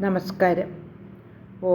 നമസ്കാരം. ഓ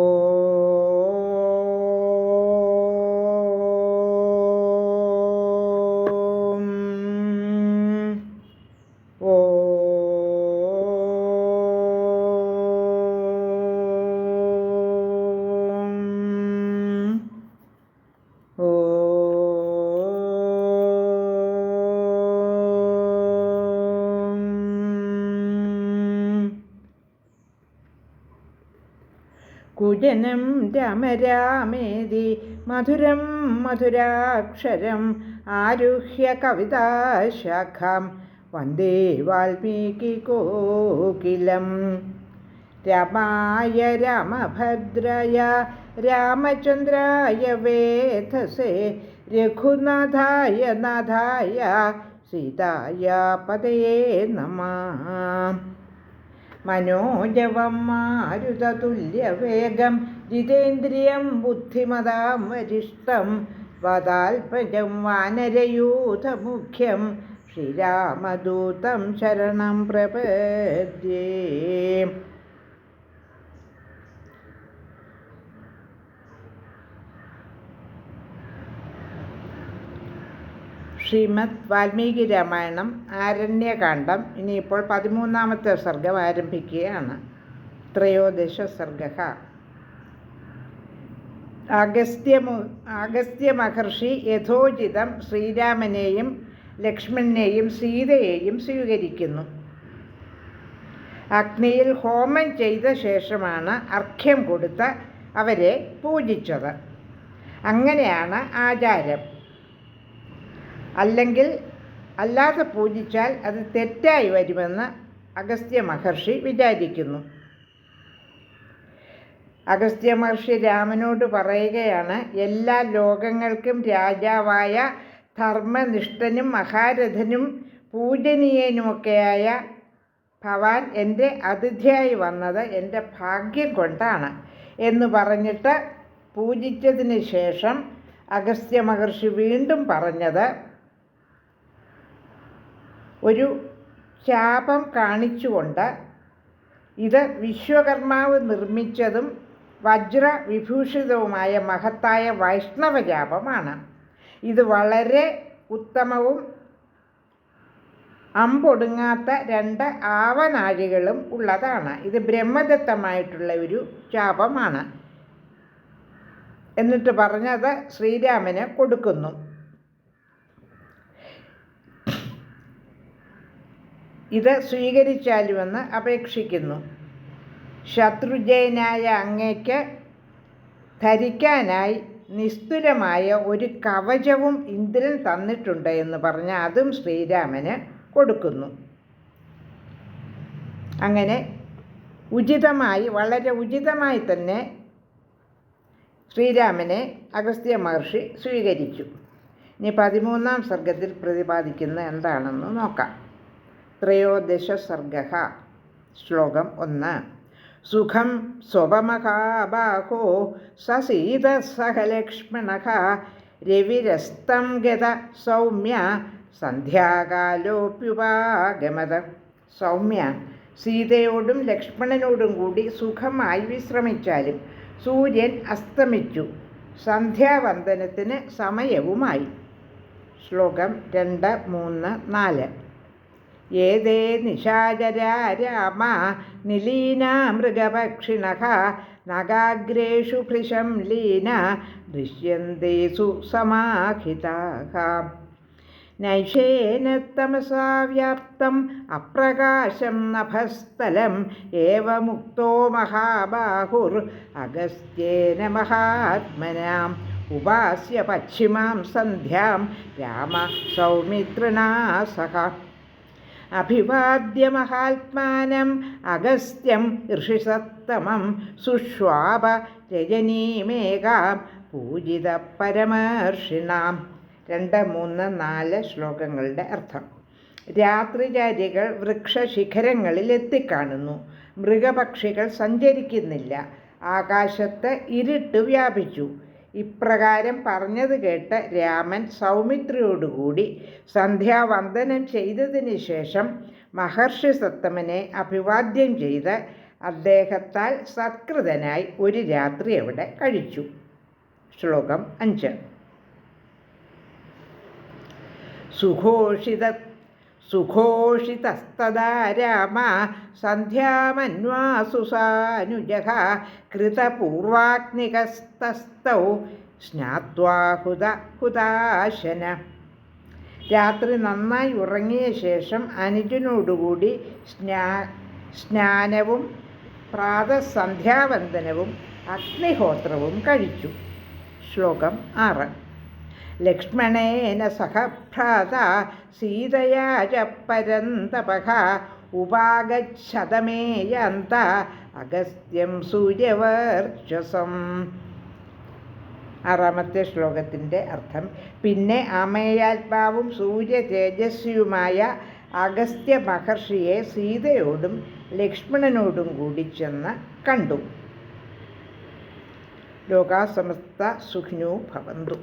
पूजनं राम मधुराक्षर मधुरं मधुराक्षरम् आरुह्य कविताशाखां वंदे वाल्मीकिकोकिलम् रमाय रामभद्राय रामचन्द्राय वेधसे, रघुनाथाय नाथाय सीताय पदये नमः। മനോജവം മാരുതതുല്യവേഗം ജിതേന്ദ്രിയം ബുദ്ധിമതാം വരിഷ്ടം വദാൽപജം വാനരയൂഥമുഖ്യം ശ്രീരാമദൂതം ശരണം പ്രപദ്യേ. ശ്രീമദ് വാൽമീകി രാമായണം ആരണ്യകാന്ഡം ഇനിയിപ്പോൾ പതിമൂന്നാമത്തെ സർഗം ആരംഭിക്കുകയാണ്. ത്രയോദശ സർഗ. അഗസ്ത്യമു അഗസ്ത്യ മഹർഷി യഥോചിതം ശ്രീരാമനെയും ലക്ഷ്മണനെയും സീതയെയും സ്വീകരിക്കുന്നു. അഗ്നിയിൽ ഹോമം ചെയ്ത ശേഷമാണ് അർഘ്യം കൊടുത്ത് അവരെ പൂജിച്ചത്. അങ്ങനെയാണ് ആചാരം. അല്ലെങ്കിൽ അല്ലാതെ പൂജിച്ചാൽ അത് തെറ്റായി വരുമെന്ന് അഗസ്ത്യ മഹർഷി വിചാരിക്കുന്നു. അഗസ്ത്യ മഹർഷി രാമനോട് പറയുകയാണ് എല്ലാ ലോകങ്ങൾക്കും രാജാവായ ധർമ്മനിഷ്ഠനും മഹാരഥനും പൂജനീയനുമൊക്കെയായ ഭവാൻ എന്റെ അതിഥിയായി വന്നത് എന്റെ ഭാഗ്യം കൊണ്ടാണ് എന്ന് പറഞ്ഞിട്ട് പൂജിച്ചതിന് ശേഷം അഗസ്ത്യ മഹർഷി വീണ്ടും പറഞ്ഞത് ഒരു ശാപം കാണിച്ചുകൊണ്ട് ഇത് വിശ്വകർമാവ് നിർമ്മിച്ചതും വജ്ര വിഭൂഷിതവുമായ മഹത്തായ വൈഷ്ണവ ജാപമാണ് ഇത് വളരെ ഉത്തമവും അമ്പൊടുങ്ങാത്ത രണ്ട് ആവനാഴികളും ഉള്ളതാണ്. ഇത് ബ്രഹ്മദത്തമായിട്ടുള്ള ഒരു ശാപമാണ്. എന്നിട്ട് പറഞ്ഞത് ശ്രീരാമന് കൊടുക്കുന്നു. ഇത് സ്വീകരിച്ചാലുമെന്ന് അപേക്ഷിക്കുന്നു. ശത്രുജയനായ അങ്ങയ്ക്ക് ധരിക്കാനായി നിസ്തുലമായ ഒരു കവചവും ഇന്ദ്രൻ തന്നിട്ടുണ്ട് എന്ന് പറഞ്ഞ് അതും ശ്രീരാമന് കൊടുക്കുന്നു. അങ്ങനെ ഉചിതമായി വളരെ ഉചിതമായി തന്നെ ശ്രീരാമനെ അഗസ്ത്യ മഹർഷി സ്വീകരിച്ചു. ഇനി പതിമൂന്നാം സർഗത്തിൽ പ്രതിപാദിക്കുന്ന എന്താണെന്ന് നോക്കാം. ത്രയോദശ സർഗ. ശ്ലോകം ഒന്ന്. സുഖം സ്വപമഹാബാഹോ സസീത സഹലക്ഷ്മണ. രവിരസ്തം ഗത സൗമ്യ സന്ധ്യാകാലോപ്യുപാഗമത. സൗമ്യ സീതയോടും ലക്ഷ്മണനോടും കൂടി സുഖമായി വിശ്രമിച്ചാലും സൂര്യൻ അസ്തമിച്ചു. സന്ധ്യാവന്ദനത്തിന് സമയവുമായി. ശ്ലോകം രണ്ട് മൂന്ന് നാല്. एते निशाचरा मृगपक्षिण निलीना मृगपक्षिणः नगाग्रेषु भृशं लीना दृश्यन्ते सुसमाहिताः नैषेन तमसा व्याप्तम् अप्रकाशं नभस्तलम् एवमुक्तो महाबाहुरगस्त्येन महात्मनाम् उपास्य पश्चिमां सन्ध्यां राम सौमित्रिणा सह അഭിവാദ്യ മഹാത്മാനം അഗസ്ത്യം ഋഷിസത്തമം സുഷ്വാപ രജനീമേകാം പൂജിത പരമർഷിണാം. രണ്ട് മൂന്ന് നാല് ശ്ലോകങ്ങളുടെ അർത്ഥം. രാത്രിചാരികൾ വൃക്ഷശിഖരങ്ങളിൽ എത്തിക്കാണുന്നു. മൃഗപക്ഷികൾ സഞ്ചരിക്കുന്നില്ല. ആകാശത്ത് ഇരുട്ട് വ്യാപിച്ചു. ഇപ്രകാരം പറഞ്ഞത് കേട്ട് രാമൻ സൗമിത്രിയോടുകൂടി സന്ധ്യാവന്ദനം ചെയ്തതിന് ശേഷം മഹർഷി സത്തമനെ അഭിവാദ്യം ചെയ്ത് അദ്ദേഹത്താൽ സത്കൃതനായി ഒരു രാത്രി അവിടെ കഴിച്ചു. ശ്ലോകം അഞ്ച്. സുഘോഷിത സുഘോഷിതസ്തദാ രാമ സന്ധ്യാമന്വാസു കൃതപൂർവാഗ്നികസ്തൗ കൃതപൂർവാഗ്നികസ്തസ്തൗ സ്നാത്വാഹുത ഹുതാശന രാത്രി നന്നായി ഉറങ്ങിയ ശേഷം അനുജനോടുകൂടി സ്നാ സ്നാനവും പ്രാതസന്ധ്യാവന്ദനവും അഗ്നിഹോത്രവും കഴിച്ചു. ശ്ലോകം ആറ്. ലക്ഷ്മണേന സഹ ഭ്രാത സീതയാ ച ഉപാഗച്ഛതമേയന്ത അഗസ്ത്യം സൂര്യവർച്ചസം ആറാമത്തെ ശ്ലോകത്തിന്റെ അർത്ഥം പിന്നെ അമേയാത്മാവും സൂര്യ തേജസ്വിയുമായ അഗസ്ത്യ മഹർഷിയെ സീതയോടും ലക്ഷ്മണനോടും കൂടി ചെന്ന് കണ്ടു. ലോകാസമസ്ത സുഖിനോ ഭവന്തു.